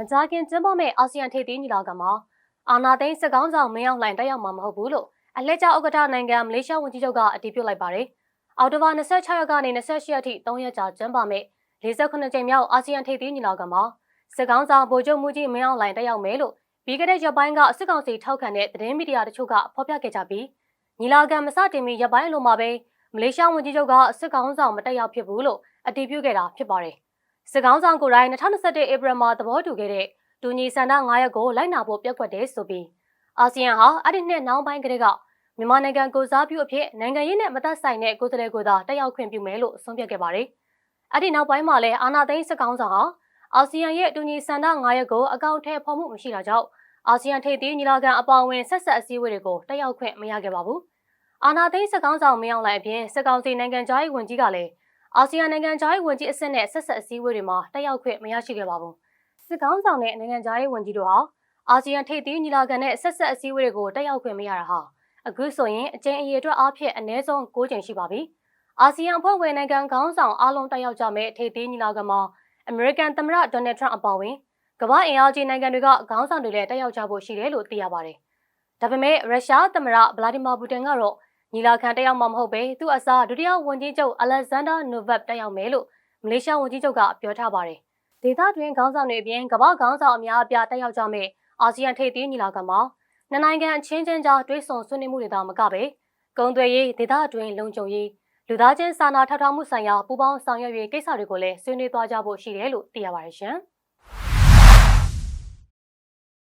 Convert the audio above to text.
မကြာခင်ကျင်းပမဲ့အာဆီယံထိပ်သီးညီလာခံမှာအာနာသိန်းစစ်ကောင်းဆောင်မင်းအောင်လှိုင်တက်ရောက်မှာမဟုတ်ဘူးလို့အလှည့်ကျဥက္ကဋ္ဌနိုင်ငံမလေးရှားဝန်ကြီးချုပ်ကအတည်ပြုလိုက်ပါတယ်။အော်တိုဘာ26ရက်ကနေ28ရက်ထိ3ရက်ကြာကျင်းပမဲ့48ကြိမ်မြောက်အာဆီယံထိပ်သီးညီလာခံမှာစစ်ကောင်းဆောင်ဗိုလ်ချုပ်မှုကြီးမင်းအောင်လှိုင်တက်ရောက်မယ်လို့ပြီးခဲ့တဲ့ရက်ပိုင်းကစစ်ကောင်စီထောက်ခံတဲ့သတင်းမီဒီယာတချို့ကဖော်ပြခဲ့ကြပြီးညီလာခံမစတင်မီရက်ပိုင်းလိုမှာပဲမလေးရှားဝန်ကြီးချုပ်ကစစ်ကောင်းဆောင်မတက်ရောက်ဖြစ်ဘူးလို့အတည်ပြုခဲ့တာဖြစ်ပါတယ်။ စစ်ကောင်းဆောင်ကိုယ်တိုင်2021ဧပြီမှာသဘောတူခဲ့တဲ့တူညီဆန္ဒ9ရက်ကိုလိုက်နာဖို့ပြက်ကွက်တယ်ဆိုပြီးအာဆီယံဟာအဲ့ဒီနှစ်နောက်ပိုင်းကတည်းကမြန်မာနိုင်ငံကိုစားပြုအဖြစ်နိုင်ငံရေးနဲ့မသက်ဆိုင်တဲ့ကိုယ်စားလှယ်ကိုသာတက်ရောက်ခွင့်ပြုမယ်လို့ဆုံးဖြတ်ခဲ့ပါတယ်။အဲ့ဒီနောက်ပိုင်းမှာလည်းအာနာသိန်းစစ်ကောင်းဆောင်ဟာအာဆီယံရဲ့တူညီဆန္ဒ9ရက်ကိုအကောင့်ထဲဖော်မှုမရှိတာကြောင့်အာဆီယံထိပ်သီးညီလာခံအပါအဝင်ဆက်ဆက်အစည်းအဝေးတွေကိုတက်ရောက်ခွင့်မရခဲ့ပါဘူး။အာနာသိန်းစစ်ကောင်းဆောင်မင်းအောင်လှိုင်အပြင်စစ်ကောင်စီနိုင်ငံသားရေးဝန်ကြီးကလည်း အာဆီယံနိုင်ငံသားရေးဝန်ကြီးအဆင့်နဲ့ဆက်ဆက်အစည်းအဝေးတွေမှာတက်ရောက်ခွင့်မရရှိခဲ့ပါဘူး။စစ်ကောင်းဆောင်တဲ့နိုင်ငံသားရေးဝန်ကြီးတို့ဟာအာဆီယံထိပ်သီးညီလာခံနဲ့ဆက်ဆက်အစည်းအဝေးတွေကိုတက်ရောက်ခွင့်မရတာဟာအခုဆိုရင်အကျဉ်းအရေးအတွက်အားဖြင့်အနည်းဆုံး9ကြိမ်ရှိပါပြီ။အာဆီယံအဖွဲ့ဝင်နိုင်ငံခေါင်းဆောင်အားလုံးတက်ရောက်ကြမယ့်ထိပ်သီးညီလာခံမှာအမေရိကန်သမ္မတဒေါ်နယ်ထရန့်အပါအဝင်ကမ္ဘာအင်အားကြီးနိုင်ငံတွေကခေါင်းဆောင်တွေလည်းတက်ရောက်ကြဖို့ရှိတယ်လို့သိရပါတယ်။ဒါပေမဲ့ရုရှားသမ္မတဗလာဒီမာပူတင်ကတော့ ညီလာခံတက်ရောက်မှာမဟုတ်ပဲသူ့အစားဒုတိယဝန်ကြီးချုပ်အလက်ဇန်ဒါနိုဗက်တက်ရောက်မယ်လို့မလေးရှားဝန်ကြီးချုပ်ကပြောထားပါတယ်။ဒေသတွင်းခေါင်းဆောင်တွေအပြင်ကမ္ဘာခေါင်းဆောင်အများအပြားတက်ရောက်ကြမယ့်အာဆီယံထိပ်သီးညီလာခံမှာနှစ်နိုင်ငံအချင်းချင်းကြားတွဲဆုံဆွေးနွေးမှုတွေသာမကပဲကုံသွေးရေးဒေသတွင်းလုံခြုံရေးလူသားချင်းစာနာထောက်ထားမှုဆိုင်ရာပူးပေါင်းဆောင်ရွက်ရေးကိစ္စတွေကိုလည်းဆွေးနွေးသွားကြဖို့ရှိတယ်လို့သိရပါတယ်ရှင်။